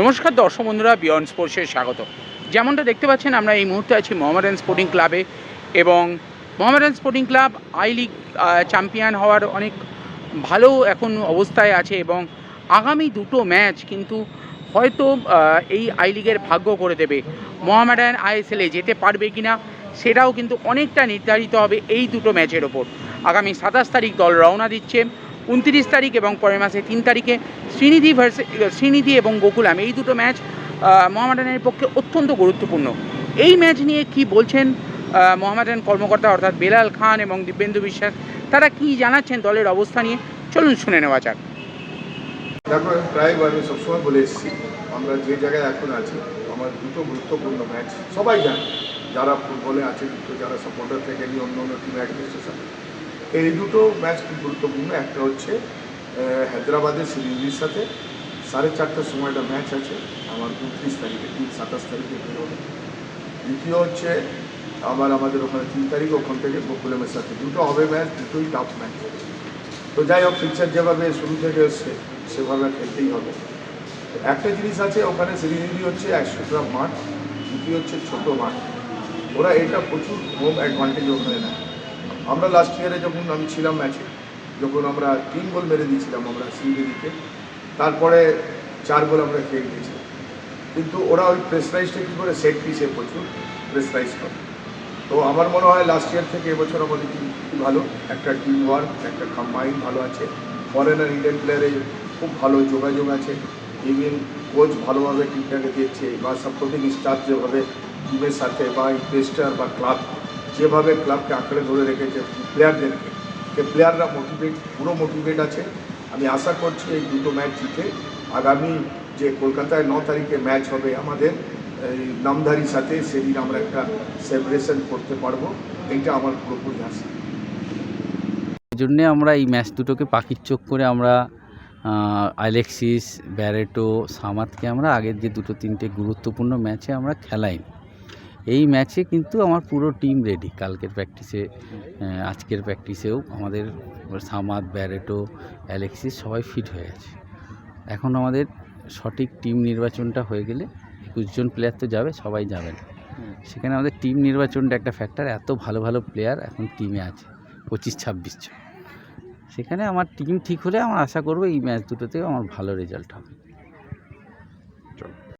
নমস্কার দর্শক বন্ধুরা বিয়ন্ড স্পোর্টসে স্বাগত। যেমনটা দেখতে পাচ্ছেন, আমরা এই মুহূর্তে আছি মোহামেডান স্পোর্টিং ক্লাবে এবং Mohammedan Sporting Club I League champion হওয়ার অনেক ভালো এখন অবস্থায় আছে এবং আগামী দুটো ম্যাচ কিন্তু হয়তো এই আই লিগের ভাগ্য করে দেবে। মোহামেডান আইএসএলে যেতে পারবে কিনা, সেটাও কিন্তু অনেকটা নির্ধারিত হবে এই দুটো ম্যাচের ওপর। আগামী সাতাশ তারিখ দল রওনা দিচ্ছে। উনত্রিশ তারিখ এবং পরের মাসে তিন তারিখে শ্রীনিধি ভার্সে শ্রীনিধি এবং গোকুলাম এই দুটো ম্যাচ মোহামেডানের পক্ষে অত্যন্ত গুরুত্বপূর্ণ। এই ম্যাচ নিয়ে কি বলছেন মোহামেডান কর্মকর্তা অর্থাৎ বেলাল খান এবং দিব্যেন্দু বিশ্বাস, তারা কি জানাচ্ছেন দলের অবস্থা নিয়ে? চলুন শুনে নেওয়া যাক। দেখো প্রায় আমি সবসময় বলে এসেছি, আমরা যে জায়গায় এখন আছি, আমার দুটো গুরুত্বপূর্ণ ম্যাচ সবাই জানে। যারা ফুটবলে আছে যারা সাপোর্টার থেকে নিয়ে অন্য অন্য টিম অ্যাডমিনিস্ট্রেশন এই দুটো ম্যাচ খুব গুরুত্বপূর্ণ। একটা হচ্ছে হায়দ্রাবাদের সিরিজের সাথে সাড়ে চারটার সময় একটা ম্যাচ আছে, আমার উনত্রিশ তারিখে, তিন, সাতাশ তারিখে বেরোবে দ্বিতীয় হচ্ছে, আবার আমাদের ওখানে তিন তারিখ ওখান থেকে বকুলেমের সাথে। দুটো হবে ম্যাচ দুটোই টাফ ম্যাচ তো যাই হোক পিকচার যেভাবে শুরু থেকে এসছে, সেভাবে খেলতেই হবে। একটা জিনিস আছে, ওখানে সিরিজলি হচ্ছে একশো গ্রাম মাঠ, দ্বিতীয় হচ্ছে ছোট মাঠ। ওরা এটা প্রচুর হোম অ্যাডভান্টেজ ওখানে নেয়। আমরা লাস্ট ইয়ারে যখন আমি ছিলাম ম্যাচে যখন আমরা তিন গোল মেরে দিয়েছিলাম আমরা সিরিজে তারপরে চার গোল আমরা খেয়ে গিয়েছিলাম কিন্তু ওরা ওই প্রেসারাইজটা কী করে সেট পিসে প্রচুর প্রেসারাইজ করে। তো আমার মনে হয় লাস্ট ইয়ার থেকে এবছর আমাদের টিম ভালো। একটা টিম ওয়ার্ক একটা কম্বাইন ভালো আছে। ফরেনার ইন্ডিয়ান প্লেয়ারে খুব ভালো যোগাযোগ আছে। ইভেন কোচ ভালোভাবে টিমটাকে দেখছে বা সাপোর্টিং স্টাফ যেভাবে টিমের সাথে বা ইনভেস্টার বা ক্লাব যেভাবে ক্লাবকে আঁকড়ে ধরে রেখেছে প্লেয়ারদেরকে যে প্লেয়াররা মোটিভেট পুরো মোটিভেট আছে। আমি আশা করছি এই দুটো ম্যাচ জিতে আগামী যে কলকাতায় ন তারিখে ম্যাচ হবে আমাদের এই নামধারীর সাথে সেদিন আমরা একটা সেলিব্রেশন করতে পারব। এইটা আমার পুরোপুরি আশা। জন্যে আমরা এই ম্যাচ দুটোকে পাখির চোখ করে আমরা আহ, আলেক্সিস ব্যারেটো সামাদকে আমরা আগের যে দুটো তিনটে গুরুত্বপূর্ণ ম্যাচে আমরা খেলাই এই ম্যাচে কিন্তু আমার পুরো টিম রেডি কালকের প্র্যাকটিসে আজকের প্র্যাকটিসেও আমাদের সামাদ, ব্যারেটো, অ্যালেক্সিস সবাই ফিট হয়ে আছে এখন আমাদের সঠিক টিম নির্বাচনটা হয়ে গেলে একুশজন প্লেয়ার তো যাবে, সবাই যাবে না। সেখানে আমাদের টিম নির্বাচনটা একটা ফ্যাক্টর এত ভালো ভালো প্লেয়ার এখন টিমে আছে, পঁচিশ, ছাব্বিশ জন। সেখানে আমার টিম ঠিক হলে আমার আশা করব এই ম্যাচ দুটোতেও আমার ভালো রেজাল্ট হবে।